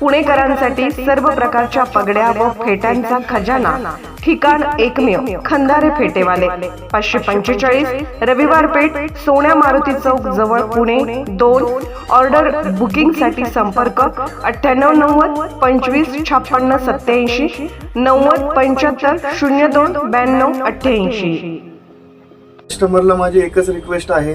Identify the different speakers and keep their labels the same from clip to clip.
Speaker 1: पुणेकरांसाठी सर्व प्रकारच्या पगड्या व फेट्यांचा खजाना ठिकाण एकमेव खंदारे फेटेवाले. पाचशे पंचेचाळीस रविवार पेठ सोन्या मारुती चौक जवळ पुणे दोन. ऑर्डर बुकिंगसाठी संपर्क अठ्ठ्याण्णव नव्वद पंचवीस छप्पन्न सत्याऐंशी नव्वद पंच्याहत्तर शून्य दोन ब्याण्णव अठ्ठ्याऐंशी.
Speaker 2: कस्टमरला माझी एकच रिक्वेस्ट आहे.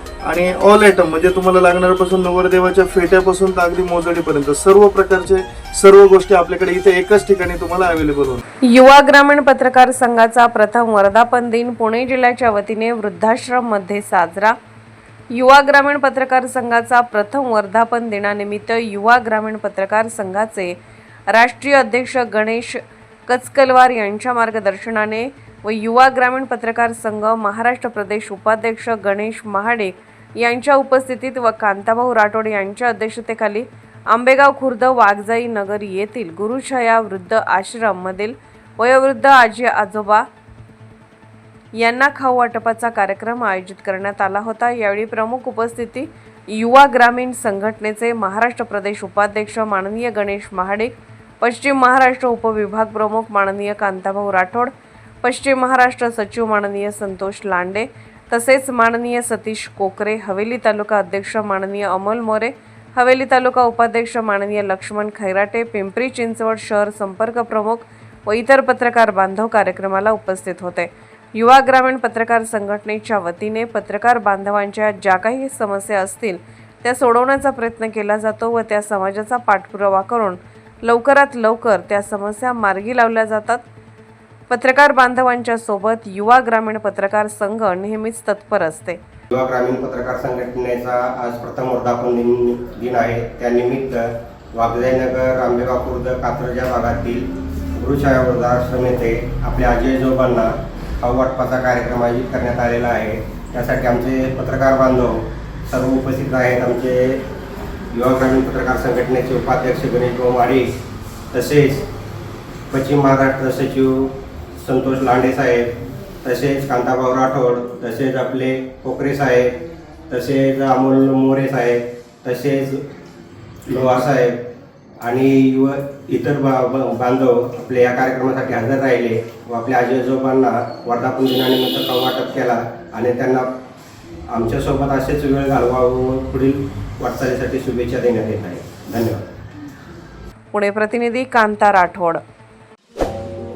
Speaker 2: आणि ऑल आयटम म्हणजे तुम्हाला लागणाऱ्यापासून नवरदेवाच्या फेट्यापासून तर अगदी मोजडीपर्यंत सर्व प्रकारचे सर्व गोष्टी आपल्याकडे इथे एकाच ठिकाणी तुम्हाला अवेलेबल होणार.
Speaker 1: युवा ग्रामीण पत्रकार संघाचा प्रथम वर्धापन दिन पुणे जिल्ह्याच्या वतीने वृद्धाश्रममध्ये साजरा. युवा ग्रामीण पत्रकार संघाचा प्रथम वर्धापन दिनानिमित्त युवा ग्रामीण पत्रकार संघाचे राष्ट्रीय अध्यक्ष गणेश कचकलवार यांच्या मार्गदर्शनाने व युवा ग्रामीण पत्रकार संघ महाराष्ट्र प्रदेश उपाध्यक्ष गणेश महाडिक यांच्या उपस्थितीत व कांताभाऊ राठोड यांच्या अध्यक्षतेखाली आंबेगाव खुर्द वाघजाई नगर येथील गुरुछया वृद्ध आश्रम मधील वयोवृद्ध आजी आजोबा यांना खाऊ वाटपाचा कार्यक्रम आयोजित करण्यात आला होता. यावेळी प्रमुख उपस्थिती युवा ग्रामीण संघटनेचे महाराष्ट्र प्रदेश उपाध्यक्ष माननीय गणेश महाडिक पश्चिम महाराष्ट्र उपविभाग प्रमुख माननीय कांताभाऊ राठोड पश्चिम महाराष्ट्र सचिव माननीय संतोष लांडे तसेच माननीय सतीश कोकरे हवेली तालुका अध्यक्ष माननीय अमोल मोरे हवेली तालुका उपाध्यक्ष माननीय लक्ष्मण खैराटे पिंपरी चिंचवड शहर संपर्क प्रमुख व इतर पत्रकार बांधव कार्यक्रमाला उपस्थित होते. युवा ग्रामीण पत्रकार संघटनेच्या वतीने पत्रकार बांधवांच्या ज्या काही समस्या असतील त्या सोडवण्याचा प्रयत्न केला जातो व त्या समाजाचा पाठपुरावा करून लवकरात लवकर त्या समस्या मार्गी लावल्या जातात. पत्रकार बांधवांच्या सोबत युवा ग्रामीण पत्रकार संघ नेहमीच तत्पर असते.
Speaker 3: युवा ग्रामीण पत्रकार संघटनेचा आज प्रथम वर्धापन दिन दिन आहे. त्यानिमित्त वागजयनगर आंबेगाव खुर्द कात्रज या भागातील गुरुछाया वृद्धाश्रम येथे आपल्या आजी आजोबांना खाऊ वाटपाचा कार्यक्रम आयोजित करण्यात आलेला आहे. त्यासाठी आमचे पत्रकार बांधव सर्व उपस्थित आहेत. आमचे युवा ग्रामीण पत्रकार संघटनेचे उपाध्यक्ष गणेश भाऊ वाडी तसेच पश्चिम महाराष्ट्र सचिव संतोष लांडे साहेब तसेच कांताभाऊ राठोड तसेच आपले कोकरे साहेब तसेच अमोल मोरे साहेब तसेच लोहार साहेब आणि युव इतर बा बांधव आपले या कार्यक्रमासाठी हजर राहिले व आपल्या आजी आजोबांना वर्धापन दिनानिमित्त वाटप केला आणि त्यांना आमच्यासोबत असेच वेळ घालवा व पुढील वाटचालीसाठी शुभेच्छा देण्यात येत आहे धन्यवाद.
Speaker 1: पुणे प्रतिनिधी कांता राठोड.